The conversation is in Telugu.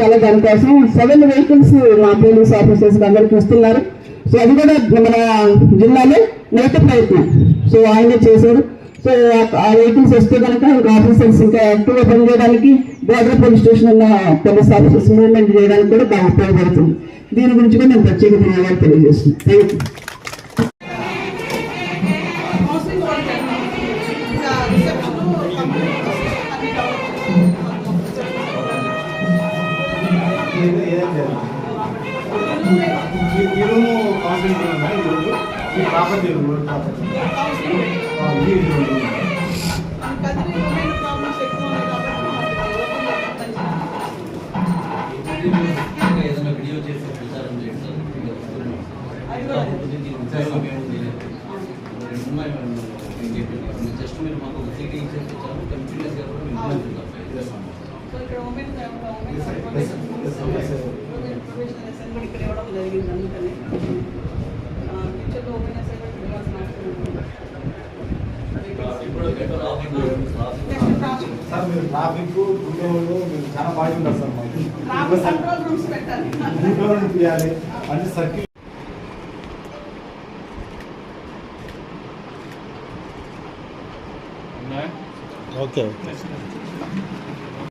చాలా దానికోసం సెవెన్ వెహికల్స్ మా పోలీస్ ఆఫీసర్స్ అందరికి ఇస్తున్నారు. సో అది కూడా మన జిల్లాలో నేత ప్రయత్నం. సో ఆయనే చేశాడు. సో ఆ- వెహికల్స్ వస్తే కనుక ఇంకా ఆఫీసర్స్ ఇంకా యాక్టివ్గా పనిచేయడానికి బోర్డర్ పోలీస్ స్టేషన్ ఉన్న పోలీస్ ఆఫీసర్స్ మూవ్మెంట్ చేయడానికి కూడా బాగా ఉపయోగపడుతుంది. దీని గురించి కూడా నేను ప్రత్యేక ధన్యవాదాలు తెలియజేస్తున్నాను. థ్యాంక్ యూ ఈ రూము కౌన్సిలింగ్ రూమ్ ఈ రూము. ఈ ప్రాపర్టీ రూమ్ ప్రాపర్టీ ఈ రూమ్ ఏదైనా వీడియో చేసి ప్రచారం చేస్తారు జస్ట్ మీరు మాకు ఇప్పుడు బెటర్ ఆఫింగ్ నెక్స్ట్ ట్రాఫిక్ సార్ మీరు ట్రాఫిక్ గుంటూరు మీరు చాలా బాగుంటారు సార్ మాకు. కంట్రోల్ రూమ్స్ పెట్టాలి. గుంటూరు తీయాలి అంటే సర్కిల్ ఓకే ఓకే.